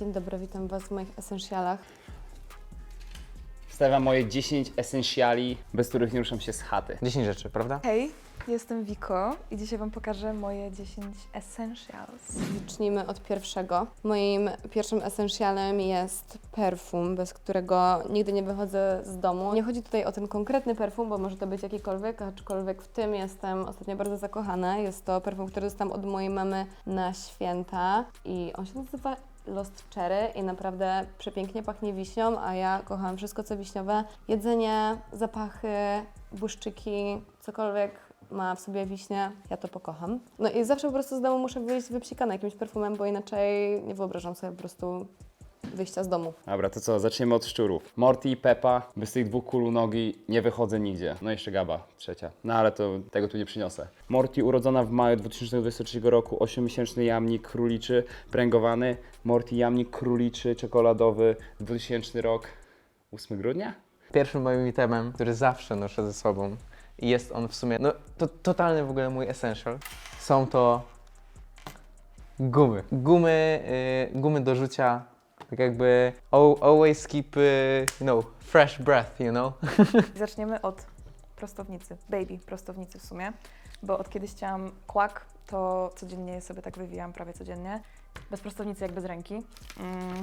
Dzień dobry, witam Was w moich esencjalach. Wstawiam moje 10 esencjali, bez których nie ruszam się z chaty. 10 rzeczy, prawda? Hej, jestem Wiko i dzisiaj Wam pokażę moje 10 essentials. Zacznijmy od pierwszego. Moim pierwszym esencjalem jest perfum, bez którego nigdy nie wychodzę z domu. Nie chodzi tutaj o ten konkretny perfum, bo może to być jakikolwiek, aczkolwiek w tym jestem ostatnio bardzo zakochana. Jest to perfum, który dostałam od mojej mamy na święta i on się nazywa Lost Cherry i naprawdę przepięknie pachnie wiśnią, a ja kocham wszystko co wiśniowe. Jedzenie, zapachy, błyszczyki, cokolwiek ma w sobie wiśnie, ja to pokocham. No i zawsze po prostu z domu muszę wyjść wypsikana jakimś perfumem, bo inaczej nie wyobrażam sobie po prostu wyjścia z domu. Dobra, to co, zaczniemy od szczurów. Morty i Peppa, bez tych dwóch kul u nogi nie wychodzę nigdzie. No i jeszcze Gaba, trzecia. No ale to tego tu nie przyniosę. Morty urodzona w maju 2023 roku, 8-miesięczny jamnik króliczy, pręgowany. Morty jamnik króliczy, czekoladowy, 2000 rok, 8 grudnia? Pierwszym moim itemem, który zawsze noszę ze sobą i jest on w sumie, no to totalny w ogóle mój essential, są to gumy. Gumy, y, gumy do rzucia, tak jakby al- always keep, y, you know, fresh breath, you know. Zaczniemy od prostownicy, baby prostownicy w sumie, bo od kiedy chciałam kłak, to codziennie sobie tak wywijam, prawie codziennie. Bez prostownicy jak bez ręki. Mm.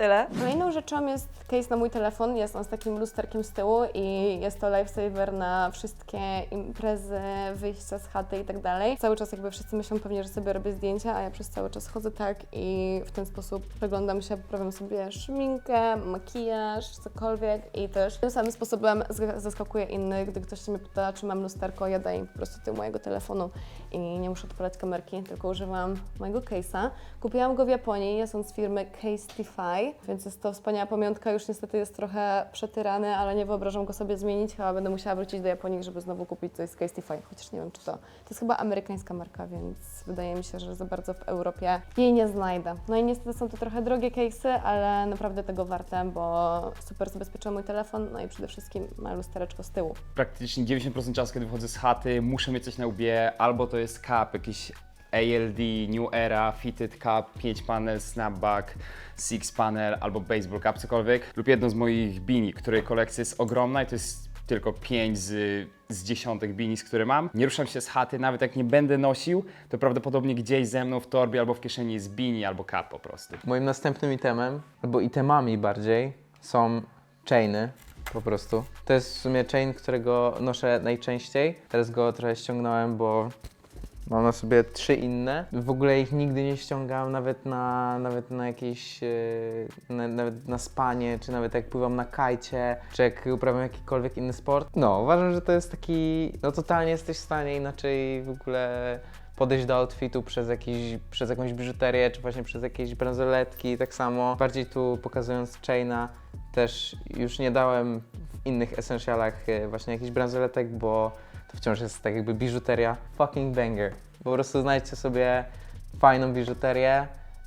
Tyle. Kolejną rzeczą jest case na mój telefon. Jest on z takim lusterkiem z tyłu i jest to lifesaver na wszystkie imprezy, wyjścia z chaty i tak dalej. Cały czas jakby wszyscy myślą pewnie, że sobie robię zdjęcia, a ja przez cały czas chodzę tak i w ten sposób przeglądam się, poprawiam sobie szminkę, makijaż, cokolwiek i też tym samym sposobem zaskakuję innych, gdy ktoś się mnie pyta, czy mam lusterko, ja daję po prostu tył mojego telefonu i nie muszę odpalać kamerki, tylko używam mojego case'a. Kupiłam go w Japonii, jest on z firmy Casetify, więc jest to wspaniała pamiątka. Już niestety jest trochę przetyrany, ale nie wyobrażam go sobie zmienić. Chyba będę musiała wrócić do Japonii, żeby znowu kupić coś z Casetify, chociaż nie wiem, czy to. To jest chyba amerykańska marka, więc wydaje mi się, że za bardzo w Europie jej nie znajdę. No i niestety są to trochę drogie case'y, ale naprawdę tego warte, bo super zabezpieczyła mój telefon, no i przede wszystkim ma lustereczko z tyłu. Praktycznie 90% czasu, kiedy wychodzę z chaty, muszę mieć coś na łbie, albo to jest cup, jakiś ALD, New Era, Fitted Cup, 5 panel, Snapback, Six panel albo Baseball Cup, cokolwiek. Lub jedno z moich bini, której kolekcja jest ogromna i to jest tylko 5 z, z dziesiątek binis, które mam. Nie ruszam się z chaty, nawet jak nie będę nosił, to prawdopodobnie gdzieś ze mną w torbie albo w kieszeni jest bini albo cup po prostu. Moim następnym itemem, albo itemami bardziej, są chainy. Po prostu. To jest w sumie chain, którego noszę najczęściej. Teraz go trochę ściągnąłem, bo mam na sobie trzy inne. W ogóle ich nigdy nie ściągam, nawet na, nawet na jakieś, e, na, nawet na spanie, czy nawet jak pływam na kajcie, czy jak uprawiam jakikolwiek inny sport. No, uważam, że to jest taki, no totalnie jesteś w stanie inaczej w ogóle podejść do outfitu przez, jakiś, przez jakąś biżuterię, czy właśnie przez jakieś bransoletki, tak samo. Bardziej tu pokazując chaina, też już nie dałem w innych essentialach e, właśnie jakichś bransoletek, bo to wciąż jest tak jakby biżuteria. Fucking banger. Po prostu znajdźcie sobie fajną biżuterię,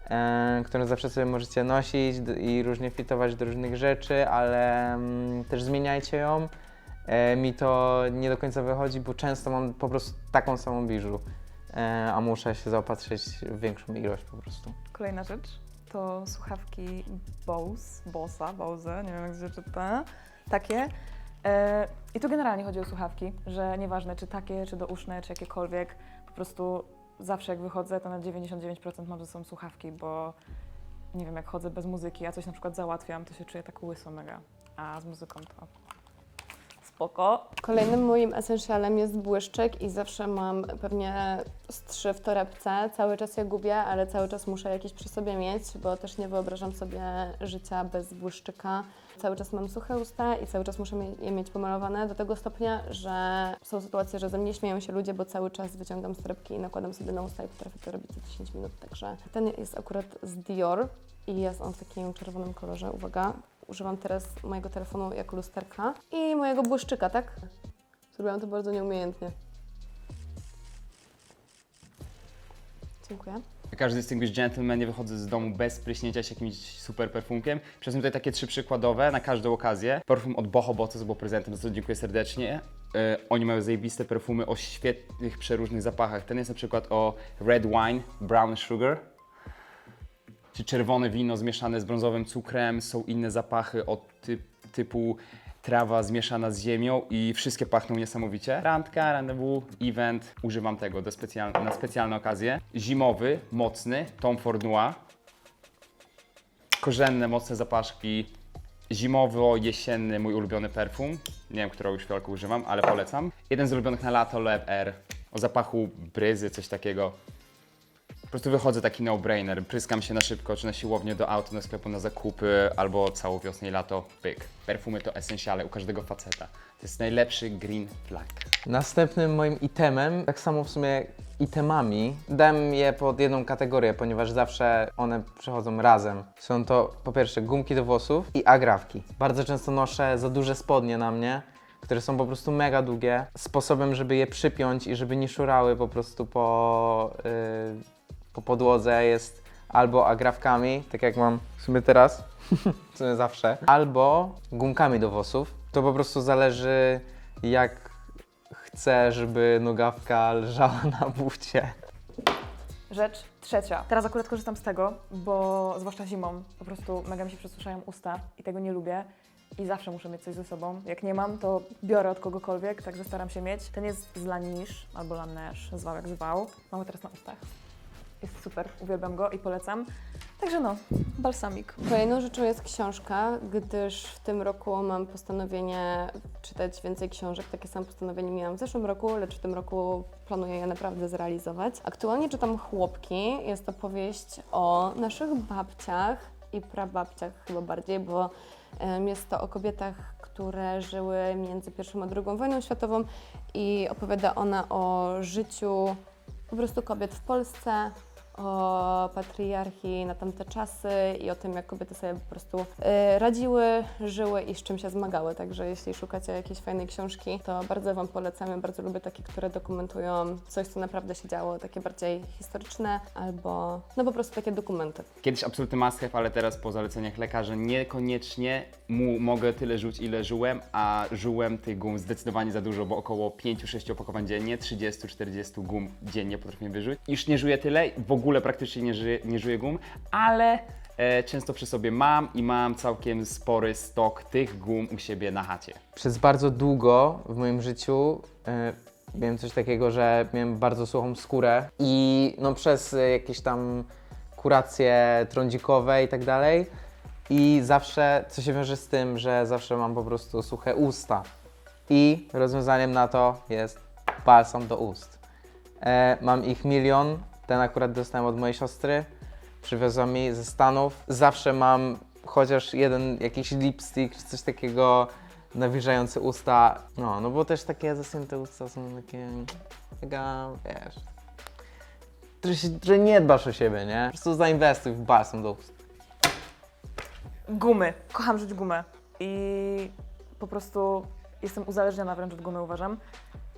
e, którą zawsze sobie możecie nosić i różnie fitować do różnych rzeczy, ale mm, też zmieniajcie ją. E, mi to nie do końca wychodzi, bo często mam po prostu taką samą biżu, e, a muszę się zaopatrzyć w większą ilość po prostu. Kolejna rzecz to słuchawki Bose, Bosa, Bose, nie wiem jak się czyta. Takie. E, I tu generalnie chodzi o słuchawki, że nieważne czy takie, czy douszne, czy jakiekolwiek, po prostu zawsze jak wychodzę, to na 99% mam ze sobą słuchawki, bo nie wiem, jak chodzę bez muzyki, a coś na przykład załatwiam, to się czuję tak łyso mega, a z muzyką to spoko. Kolejnym moim essentialem jest błyszczyk i zawsze mam pewnie z trzy w torebce. Cały czas je gubię, ale cały czas muszę jakiś przy sobie mieć, bo też nie wyobrażam sobie życia bez błyszczyka. Cały czas mam suche usta i cały czas muszę je mieć pomalowane do tego stopnia, że są sytuacje, że ze mnie śmieją się ludzie, bo cały czas wyciągam z torebki i nakładam sobie na usta i potrafię to robić za 10 minut. Także ten jest akurat z Dior i jest on w takim czerwonym kolorze. Uwaga, używam teraz mojego telefonu jako lusterka i mojego błyszczyka, tak? Zrobiłam to bardzo nieumiejętnie. Dziękuję. Każdy distinguished gentleman nie wychodzę z domu bez pryśnięcia się jakimś super perfumkiem. Przesłem tutaj takie trzy przykładowe na każdą okazję. Perfum od Boho Boto, co było prezentem, za co dziękuję serdecznie. E, oni mają zajebiste perfumy o świetnych, przeróżnych zapachach. Ten jest na przykład o Red Wine, Brown Sugar. czy czerwone wino zmieszane z brązowym cukrem, są inne zapachy od ty typu trawa zmieszana z ziemią i wszystkie pachną niesamowicie. Randka, rendezvous, event, używam tego do specjal na specjalne okazje. Zimowy, mocny, Tom Ford Noir. Korzenne, mocne zapaszki. Zimowo-jesienny, mój ulubiony perfum. Nie wiem, którą już fiolkę używam, ale polecam. Jeden z ulubionych na lato, Lev Air. O zapachu bryzy, coś takiego. Prostu wychodzę taki no-brainer. Pryskam się na szybko, czy na siłownię, do auta, do sklepu na zakupy, albo całą wiosnę i lato, pyk. Perfumy to esencjale u każdego faceta. To jest najlepszy green flag. Następnym moim itemem, tak samo w sumie itemami, dałem je pod jedną kategorię, ponieważ zawsze one przychodzą razem. Są to po pierwsze gumki do włosów i agrafki. Bardzo często noszę za duże spodnie na mnie, które są po prostu mega długie. Sposobem, żeby je przypiąć i żeby nie szurały po prostu po, yy, po podłodze jest albo agrafkami, tak jak mam w sumie teraz, w sumie zawsze, albo gumkami do włosów. To po prostu zależy jak chcę, żeby nogawka leżała na bucie. Rzecz trzecia. Teraz akurat korzystam z tego, bo zwłaszcza zimą po prostu mega mi się przesuszają usta i tego nie lubię. I zawsze muszę mieć coś ze sobą. Jak nie mam, to biorę od kogokolwiek, także staram się mieć. Ten jest z Lanisz albo Laneige, zwał jak zwał. Mam go teraz na ustach. Jest super, uwielbiam go i polecam. Także no, balsamik. Kolejną rzeczą jest książka, gdyż w tym roku mam postanowienie czytać więcej książek. Takie samo postanowienie miałam w zeszłym roku, lecz w tym roku planuję je naprawdę zrealizować. Aktualnie czytam Chłopki. Jest to powieść o naszych babciach i prababciach chyba bardziej, bo jest to o kobietach, które żyły między I a II wojną światową i opowiada ona o życiu po prostu kobiet w Polsce, o patriarchii na tamte czasy i o tym, jak kobiety sobie po prostu e, radziły, żyły i z czym się zmagały. Także jeśli szukacie jakiejś fajnej książki, to bardzo Wam polecam. Ja bardzo lubię takie, które dokumentują coś, co naprawdę się działo, takie bardziej historyczne albo no po prostu takie dokumenty. Kiedyś absolutny must ale teraz po zaleceniach lekarza niekoniecznie mu mogę tyle rzuć, ile żyłem, a żyłem tych gum zdecydowanie za dużo, bo około 5-6 opakowań dziennie, 30-40 gum dziennie potrafię wyrzuć. Już nie żuję tyle, w ogóle praktycznie nie żyję, nie żyję gum, ale e, często przy sobie mam i mam całkiem spory stok tych gum u siebie na chacie. Przez bardzo długo w moim życiu e, miałem coś takiego, że miałem bardzo suchą skórę i no przez e, jakieś tam kuracje trądzikowe i tak dalej. I zawsze, co się wiąże z tym, że zawsze mam po prostu suche usta. I rozwiązaniem na to jest balsam do ust. E, mam ich milion. Ten akurat dostałem od mojej siostry. Przywiozła mi ze Stanów. Zawsze mam chociaż jeden jakiś lipstick czy coś takiego nawilżający usta. No, no bo też takie zasunięte usta są takie mega, wiesz, że, że nie dbasz o siebie, nie? Po prostu zainwestuj w balsam do ust. Gumy. Kocham żyć gumę. I po prostu jestem uzależniona wręcz od gumy, uważam.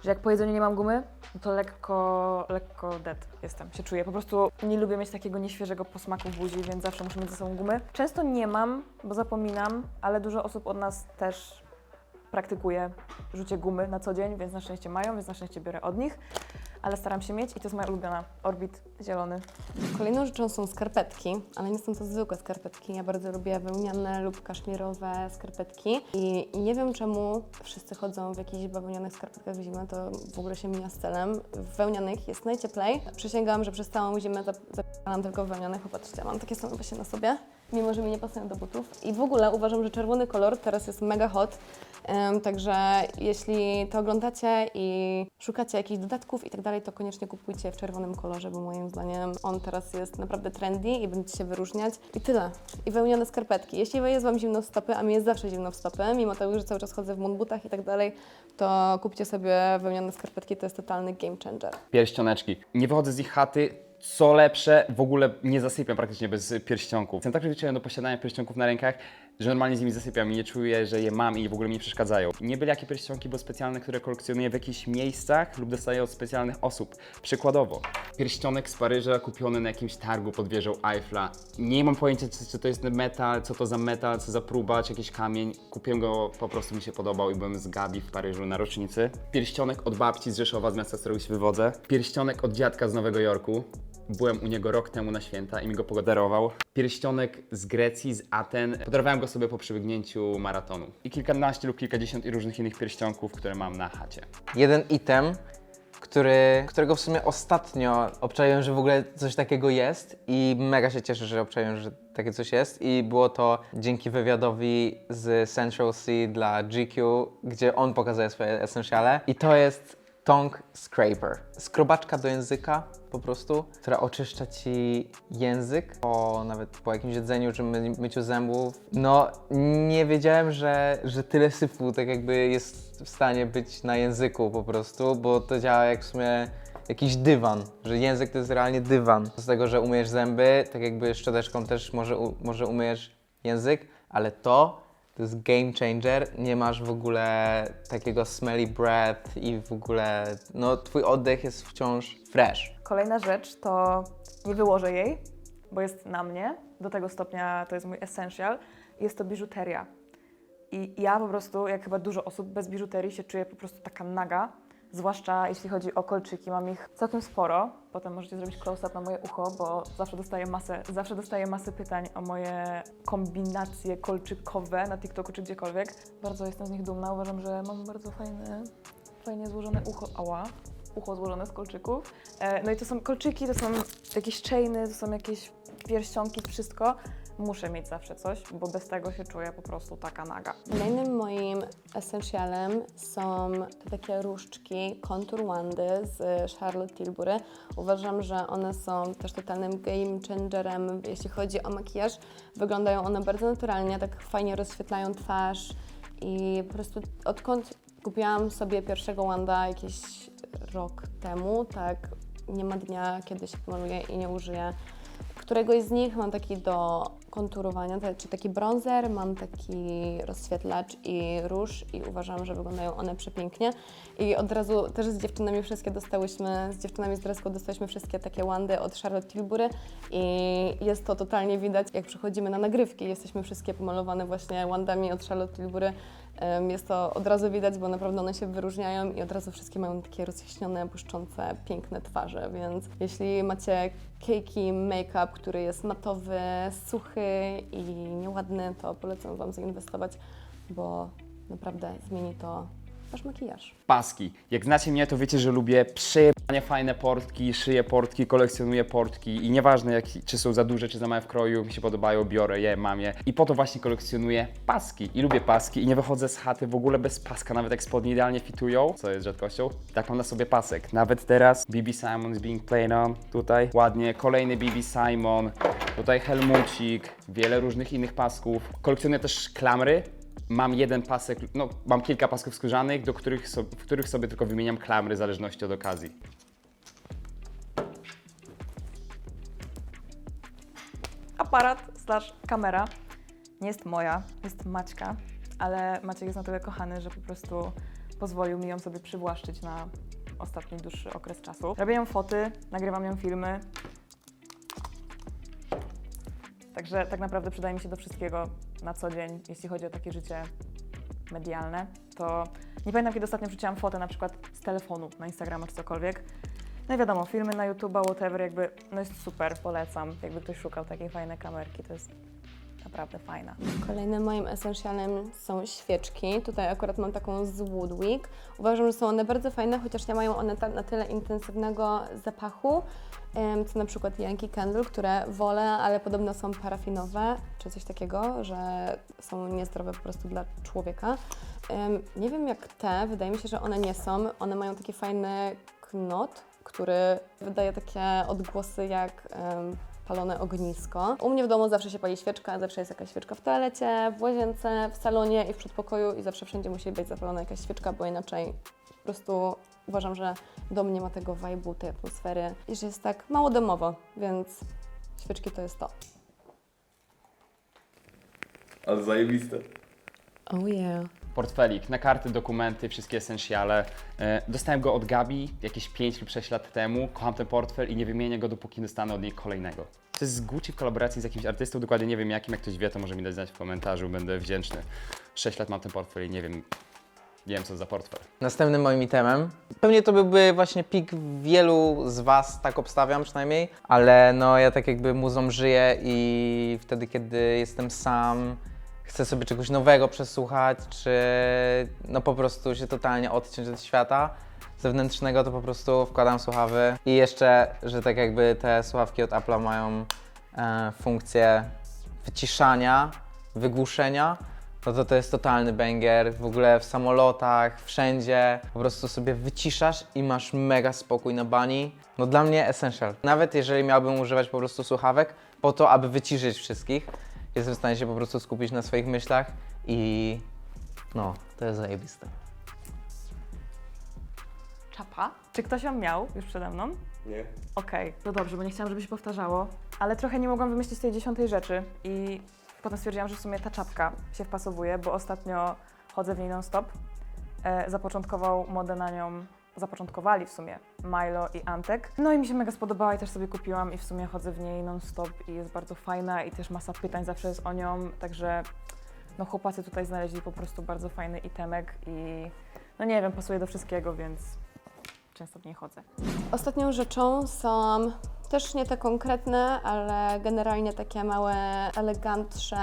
Że jak po jedzeniu nie mam gumy, no to lekko, lekko dead jestem, się czuję. Po prostu nie lubię mieć takiego nieświeżego posmaku w buzi, więc zawsze muszę mieć ze sobą gumy. Często nie mam, bo zapominam, ale dużo osób od nas też praktykuje rzucie gumy na co dzień, więc na szczęście mają, więc na szczęście biorę od nich. Ale staram się mieć i to jest moja ulubiona Orbit zielony. Kolejną rzeczą są skarpetki, ale nie są to zwykłe skarpetki. Ja bardzo lubię wełniane lub kaszmirowe skarpetki i nie wiem czemu wszyscy chodzą w jakichś bawełnianych skarpetkach w zimę, to w ogóle się mija z celem. W wełnianych jest najcieplej. Przysięgam, że przez całą zimę zap- zapalam tylko w wełnianych. Popatrzcie, mam takie same właśnie na sobie, mimo że mi nie pasują do butów. I w ogóle uważam, że czerwony kolor teraz jest mega hot. Także jeśli to oglądacie i szukacie jakichś dodatków i tak dalej, to koniecznie kupujcie w czerwonym kolorze, bo moim zdaniem on teraz jest naprawdę trendy i będziecie się wyróżniać. I tyle. I wełniane skarpetki. Jeśli jest Wam zimno w stopy, a mi jest zawsze zimno w stopy, mimo tego, że cały czas chodzę w moonbootach i tak dalej, to kupcie sobie wełniane skarpetki, to jest totalny game changer. Pierścioneczki. Nie wychodzę z ich chaty. Co lepsze, w ogóle nie zasypiam praktycznie bez pierścionków. Jestem tak przyzwyczajony do posiadania pierścionków na rękach, że normalnie z nimi zasypiam i nie czuję, że je mam i w ogóle mi przeszkadzają. Nie byle jakie pierścionki, bo specjalne, które kolekcjonuję w jakichś miejscach lub dostaję od specjalnych osób. Przykładowo, pierścionek z Paryża kupiony na jakimś targu pod wieżą Eiffla. Nie mam pojęcia, co to jest metal, co to za metal, co za próba, czy jakiś kamień. Kupiłem go, po prostu mi się podobał i byłem z Gabi w Paryżu na rocznicy. Pierścionek od babci z Rzeszowa, z miasta, z którego się wywodzę. Pierścionek od dziadka z Nowego Jorku. Byłem u niego rok temu na święta i mi go podarował. Pierścionek z Grecji, z Aten. Podarowałem go sobie po przebiegnięciu maratonu. I kilkanaście lub kilkadziesiąt i różnych innych pierścionków, które mam na chacie. jeden item, który, którego w sumie ostatnio obczaiłem, że w ogóle coś takiego jest i mega się cieszę, że obczaiłem, że takie coś jest i było to dzięki wywiadowi z Central C dla GQ, gdzie on pokazuje swoje essentiale i to jest tongue scraper. Skrobaczka do języka po prostu, która oczyszcza ci język po nawet po jakimś jedzeniu czy my, myciu zębów. No nie wiedziałem, że, że tyle syfu tak jakby jest w stanie być na języku po prostu, bo to działa jak w sumie jakiś dywan, że język to jest realnie dywan. Z tego, że umyjesz zęby, tak jakby szczoteczką też może, może umyjesz język, ale to to jest game changer, nie masz w ogóle takiego smelly breath i w ogóle, no twój oddech jest wciąż fresh. Kolejna rzecz to nie wyłożę jej, bo jest na mnie. Do tego stopnia to jest mój essential. Jest to biżuteria. I ja po prostu, jak chyba dużo osób, bez biżuterii się czuję po prostu taka naga. Zwłaszcza jeśli chodzi o kolczyki, mam ich całkiem sporo. Potem możecie zrobić close-up na moje ucho, bo zawsze dostaję masę, zawsze dostaję masę pytań o moje kombinacje kolczykowe na TikToku czy gdziekolwiek. Bardzo jestem z nich dumna. Uważam, że mam bardzo fajne, fajnie złożone ucho. Ała ucho złożone z kolczyków. E, no i to są kolczyki, to są jakieś chainy, to są jakieś pierścionki, wszystko. Muszę mieć zawsze coś, bo bez tego się czuję po prostu taka naga. Kolejnym moim essentialem są te takie różdżki Contour Wandy z Charlotte Tilbury. Uważam, że one są też totalnym game changerem, jeśli chodzi o makijaż. Wyglądają one bardzo naturalnie, tak fajnie rozświetlają twarz i po prostu odkąd kupiłam sobie pierwszego Wanda jakiś rok temu, tak nie ma dnia, kiedy się pomaluję i nie użyję któregoś z nich mam taki do konturowania, te- czy taki bronzer, mam taki rozświetlacz i róż i uważam, że wyglądają one przepięknie. I od razu też z dziewczynami wszystkie dostałyśmy, z dziewczynami z Dreską dostałyśmy wszystkie takie wandy od Charlotte Tilbury i jest to totalnie widać, jak przychodzimy na nagrywki, jesteśmy wszystkie pomalowane właśnie wandami od Charlotte Tilbury. Jest to od razu widać, bo naprawdę one się wyróżniają i od razu wszystkie mają takie rozjaśnione, błyszczące, piękne twarze, więc jeśli macie cakey make-up, który jest matowy, suchy i nieładny, to polecam Wam zainwestować, bo naprawdę zmieni to Wasz makijaż. Paski. Jak znacie mnie, to wiecie, że lubię przejebanie fajne portki, szyję portki, kolekcjonuję portki i nieważne jak, czy są za duże, czy za małe w kroju, mi się podobają, biorę je, mam je. I po to właśnie kolekcjonuję paski. I lubię paski i nie wychodzę z chaty w ogóle bez paska, nawet jak spodnie idealnie fitują, co jest rzadkością. Tak mam na sobie pasek. Nawet teraz BB Simon is being played on, tutaj ładnie. Kolejny BB Simon, tutaj Helmucik, wiele różnych innych pasków. Kolekcjonuję też klamry, Mam jeden pasek, no mam kilka pasków skórzanych, do których so, w których sobie tylko wymieniam klamry w zależności od okazji. Aparat slash kamera nie jest moja, jest Maćka, ale Maciek jest na tyle kochany, że po prostu pozwolił mi ją sobie przywłaszczyć na ostatni dłuższy okres czasu. Robię ją foty, nagrywam ją filmy. Także tak naprawdę przydaje mi się do wszystkiego na co dzień, jeśli chodzi o takie życie medialne. To nie pamiętam, kiedy ostatnio wrzuciłam fotę na przykład z telefonu na Instagrama czy cokolwiek. No i wiadomo, filmy na YouTube'a, whatever, jakby, no jest super, polecam. Jakby ktoś szukał takiej fajnej kamerki, to jest naprawdę fajna. Kolejnym moim essentialem są świeczki. Tutaj akurat mam taką z Woodwick. Uważam, że są one bardzo fajne, chociaż nie mają one na tyle intensywnego zapachu, co na przykład Yankee Candle, które wolę, ale podobno są parafinowe, czy coś takiego, że są niezdrowe po prostu dla człowieka. Nie wiem jak te, wydaje mi się, że one nie są. One mają taki fajny knot, który wydaje takie odgłosy jak palone ognisko. U mnie w domu zawsze się pali świeczka, zawsze jest jakaś świeczka w toalecie, w łazience, w salonie i w przedpokoju i zawsze wszędzie musi być zapalona jakaś świeczka, bo inaczej po prostu uważam, że dom nie ma tego vibe'u, tej atmosfery i że jest tak mało domowo, więc świeczki to jest to. Ale zajebiste. Oh yeah. Portfelik, na karty, dokumenty, wszystkie essentiale. E, Dostałem go od Gabi jakieś 5 lub 6 lat temu. Kocham ten portfel i nie wymienię go, dopóki nie dostanę od niej kolejnego. To jest z Gucci w kolaboracji z jakimś artystą, dokładnie nie wiem jakim, jak ktoś wie, to może mi dać znać w komentarzu, będę wdzięczny. 6 lat mam ten portfel i nie wiem, nie wiem co za portfel. Następnym moim itemem, pewnie to byłby właśnie pik wielu z Was, tak obstawiam przynajmniej, ale no ja tak jakby muzą żyję i wtedy, kiedy jestem sam, chcę sobie czegoś nowego przesłuchać, czy no po prostu się totalnie odciąć od świata zewnętrznego, to po prostu wkładam słuchawy i jeszcze, że tak jakby te słuchawki od Apple'a mają e, funkcję wyciszania, wygłuszenia, no to to jest totalny banger. W ogóle w samolotach, wszędzie. Po prostu sobie wyciszasz i masz mega spokój na bani. No dla mnie essential. Nawet jeżeli miałbym używać po prostu słuchawek po to, aby wyciszyć wszystkich, jestem w stanie się po prostu skupić na swoich myślach i no, to jest zajebiste. Czapa. Czy ktoś ją miał już przede mną? Nie? Okej, to dobrze, bo nie chciałam, żeby się powtarzało, ale trochę nie mogłam wymyślić tej dziesiątej rzeczy i potem stwierdziłam, że w sumie ta czapka się wpasowuje, bo ostatnio chodzę w niej non-stop. E, zapoczątkował modę na nią, zapoczątkowali w sumie Milo i Antek. No i mi się mega spodobała i też sobie kupiłam i w sumie chodzę w niej non-stop i jest bardzo fajna i też masa pytań zawsze jest o nią, także no chłopacy tutaj znaleźli po prostu bardzo fajny itemek i no nie wiem, pasuje do wszystkiego, więc często w niej chodzę. Ostatnią rzeczą są też nie te konkretne, ale generalnie takie małe, elegantsze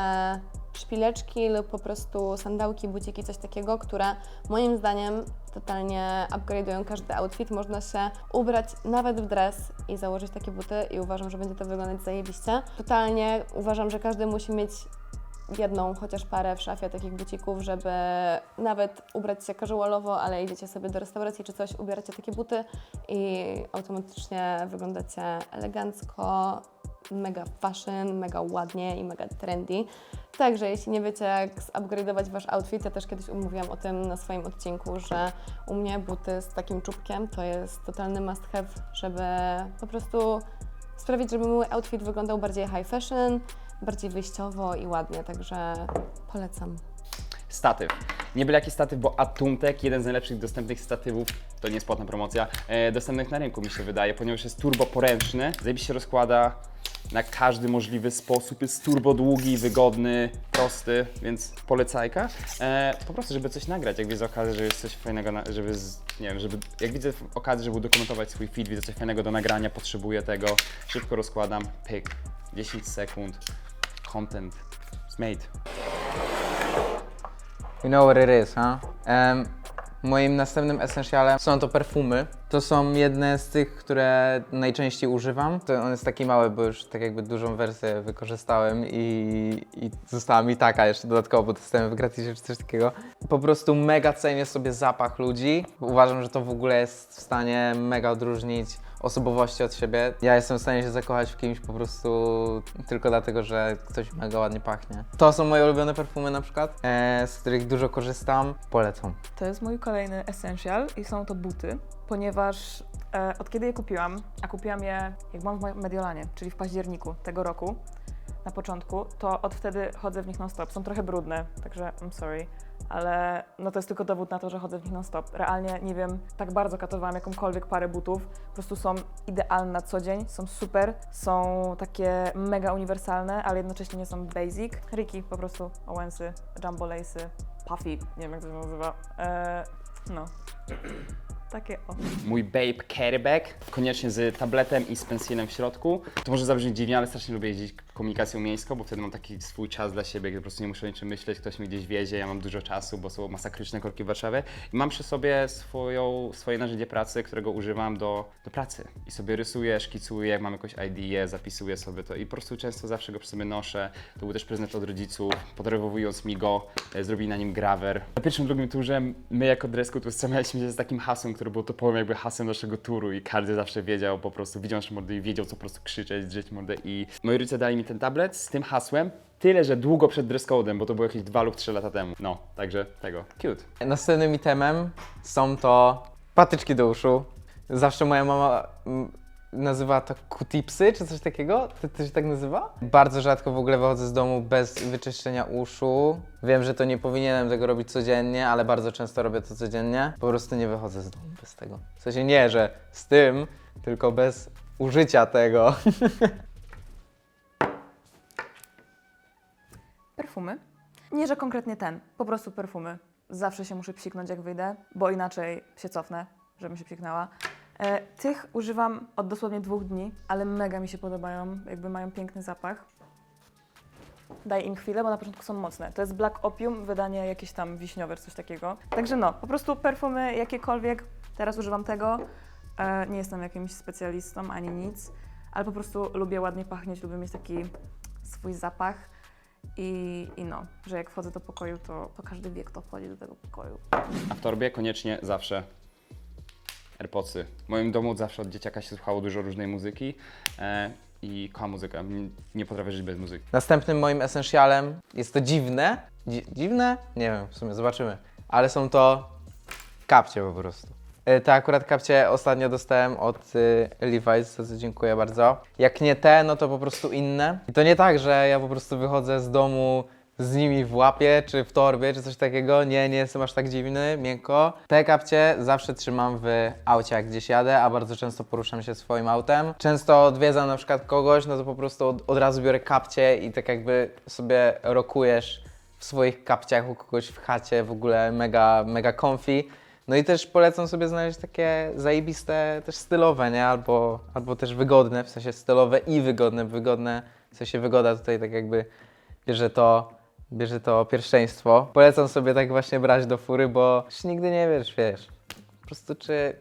szpileczki lub po prostu sandałki, buciki, coś takiego, które moim zdaniem totalnie upgrade'ują każdy outfit. Można się ubrać nawet w dres i założyć takie buty i uważam, że będzie to wyglądać zajebiście. Totalnie uważam, że każdy musi mieć jedną chociaż parę w szafie takich bucików, żeby nawet ubrać się casualowo, ale idziecie sobie do restauracji czy coś, ubieracie takie buty i automatycznie wyglądacie elegancko, mega fashion, mega ładnie i mega trendy. Także jeśli nie wiecie jak zupgrade'ować Wasz outfit, ja też kiedyś umówiłam o tym na swoim odcinku, że u mnie buty z takim czubkiem to jest totalny must have, żeby po prostu sprawić, żeby mój outfit wyglądał bardziej high fashion, bardziej wyjściowo i ładnie, także polecam. Statyw. Nie byle jaki statyw, bo Atumtek, jeden z najlepszych dostępnych statywów, to nie jest płatna promocja, e, dostępnych na rynku mi się wydaje, ponieważ jest turbo poręczny, zajebiście się rozkłada na każdy możliwy sposób, jest turbo długi, wygodny, prosty, więc polecajka. E, po prostu, żeby coś nagrać, jak widzę okazję, że jest coś fajnego, na, żeby, z, nie wiem, żeby, jak widzę okazję, żeby udokumentować swój feed, widzę coś fajnego do nagrania, potrzebuję tego, szybko rozkładam, pyk, 10 sekund, content, made. You know what it is, huh? Em, moim następnym essentialem są to perfumy. To są jedne z tych, które najczęściej używam. To on jest taki mały, bo już tak jakby dużą wersję wykorzystałem i, i została mi taka jeszcze dodatkowo, bo dostałem w gratisie czy coś takiego. Po prostu mega cenię sobie zapach ludzi. Uważam, że to w ogóle jest w stanie mega odróżnić osobowości od siebie. Ja jestem w stanie się zakochać w kimś po prostu tylko dlatego, że ktoś mega ładnie pachnie. To są moje ulubione perfumy na przykład, e, z których dużo korzystam. Polecam. To jest mój kolejny essential i są to buty, ponieważ e, od kiedy je kupiłam, a kupiłam je jak byłam w Mediolanie, czyli w październiku tego roku, na początku, to od wtedy chodzę w nich non-stop. Są trochę brudne, także I'm sorry, ale no to jest tylko dowód na to, że chodzę w nich non-stop. Realnie, nie wiem, tak bardzo katowałam jakąkolwiek parę butów, po prostu są idealne na co dzień, są super, są takie mega uniwersalne, ale jednocześnie nie są basic. Riki, po prostu Owensy, Jumbo Lace'y, Puffy, nie wiem jak to się nazywa. Eee, no. Takie o. mój Babe Carry Bag, koniecznie z tabletem i z pensilem w środku. To może zabrzmieć dziwnie, ale strasznie lubię jeździć komunikacją miejską, bo wtedy mam taki swój czas dla siebie, gdy po prostu nie muszę o niczym myśleć, ktoś mnie gdzieś wiezie, ja mam dużo czasu, bo są masakryczne korki w Warszawie. I mam przy sobie swoją, swoje narzędzie pracy, którego używam do, do pracy. I sobie rysuję, szkicuję, mam jakąś idea, zapisuję sobie to i po prostu często zawsze go przy sobie noszę. To był też prezent od rodziców, podarowując mi go, e, zrobili na nim grawer. Na pierwszym, drugim turze my jako Dresku tu zastanawialiśmy się z takim hasłem, które było topowym jakby hasłem naszego turu i każdy zawsze wiedział po prostu, widział nasze mordy i wiedział co po prostu krzyczeć, drzeć mordę i moi rodzice dali mi ten tablet z tym hasłem, tyle, że długo przed dress code'em, bo to było jakieś dwa lub trzy lata temu. No, także tego. Cute. Następnym itemem są to patyczki do uszu. Zawsze moja mama nazywa to kutipsy, czy coś takiego. To, to się tak nazywa? Bardzo rzadko w ogóle wychodzę z domu bez wyczyszczenia uszu. Wiem, że to nie powinienem tego robić codziennie, ale bardzo często robię to codziennie. Po prostu nie wychodzę z domu bez tego. W sensie nie, że z tym, tylko bez użycia tego. Perfumy. Nie, że konkretnie ten, po prostu perfumy. zawsze się muszę psiknąć jak wyjdę, bo inaczej się cofnę, żebym się psiknęła. E, tych używam od dosłownie dwóch dni, ale mega mi się podobają, jakby mają piękny zapach. Daj im chwilę, bo na początku są mocne. To jest Black Opium, wydanie jakieś tam wiśniowe czy coś takiego. Także no, po prostu perfumy jakiekolwiek, teraz używam tego. E, nie jestem jakimś specjalistą ani nic, ale po prostu lubię ładnie pachnieć, lubię mieć taki swój zapach. I, I no, że jak wchodzę do pokoju, to, to każdy wie, kto wchodzi do tego pokoju. A w torbie koniecznie zawsze AirPodsy. W moim domu zawsze od dzieciaka się słuchało dużo różnej muzyki e, i kocham muzykę. Nie, potrafię żyć bez muzyki. Następnym moim essentialem jest to dziwne. Dzi dziwne? Nie wiem, w sumie zobaczymy. Ale są to kapcie po prostu. Y, Te akurat kapcie ostatnio dostałem od y, Levi's, za co dziękuję bardzo. Jak nie te, no to po prostu inne. I to nie tak, że ja po prostu wychodzę z domu z nimi w łapie, czy w torbie, czy coś takiego. Nie, nie jestem aż tak dziwny, miękko. Te kapcie zawsze trzymam w aucie, jak gdzieś jadę, a bardzo często poruszam się swoim autem. Często odwiedzam na przykład kogoś, no to po prostu od, od razu biorę kapcie i tak jakby sobie rokujesz w swoich kapciach u kogoś w chacie, w ogóle mega, mega comfy. No i też polecam sobie znaleźć takie zajebiste, też stylowe, nie? Albo, albo też wygodne, w sensie stylowe i wygodne. Wygodne, w sensie wygoda tutaj tak jakby bierze to, bierze to pierwszeństwo. Polecam sobie tak właśnie brać do fury, bo już nigdy nie wiesz, wiesz, po prostu czy,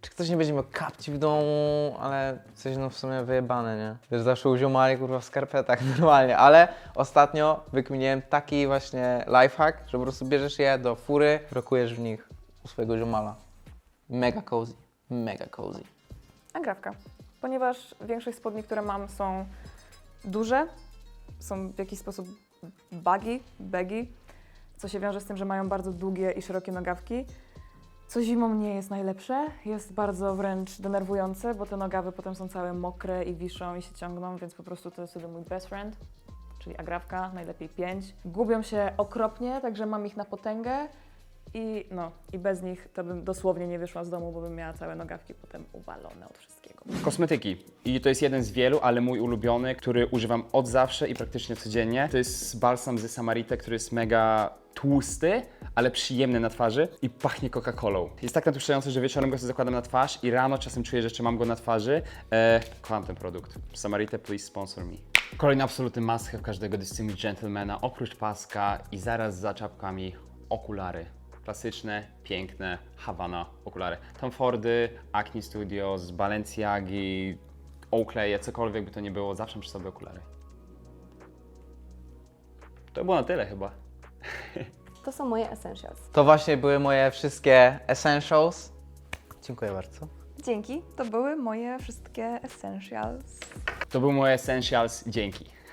czy ktoś nie będzie miał kapci w domu, ale coś no w sumie wyjebane, nie? Wiesz, zawsze uziomali kurwa w skarpetach normalnie, ale ostatnio wykminiłem taki właśnie lifehack, że po prostu bierzesz je do fury, rokujesz w nich u swojego ziomala. Mega cozy, mega cozy. Agrawka. Ponieważ większość spodni, które mam są duże, są w jakiś sposób baggy, baggy, co się wiąże z tym, że mają bardzo długie i szerokie nogawki, co zimą nie jest najlepsze, jest bardzo wręcz denerwujące, bo te nogawy potem są całe mokre i wiszą i się ciągną, więc po prostu to jest wtedy mój best friend, czyli agrawka, najlepiej pięć. Gubią się okropnie, także mam ich na potęgę i no, i bez nich to bym dosłownie nie wyszła z domu, bo bym miała całe nogawki potem uwalone od wszystkiego. Kosmetyki. I to jest jeden z wielu, ale mój ulubiony, który używam od zawsze i praktycznie codziennie. To jest balsam ze Samarite, który jest mega tłusty, ale przyjemny na twarzy i pachnie Coca-Colą. Jest tak natłuszczający, że wieczorem go sobie zakładam na twarz i rano czasem czuję, że jeszcze mam go na twarzy. E, kocham ten produkt. Samarite, please sponsor me. Kolejny absolutny must każdego Distinguished Gentlemana, oprócz paska i zaraz za czapkami okulary. Klasyczne, piękne, Havana okulary. Tom Fordy, Acne Studios, Balenciagi, Oakley, cokolwiek by to nie było, zawsze przy sobie okulary. To było na tyle chyba. To są moje essentials. To właśnie były moje wszystkie essentials. Dziękuję bardzo. Dzięki, to były moje wszystkie essentials. To był moje essentials, dzięki.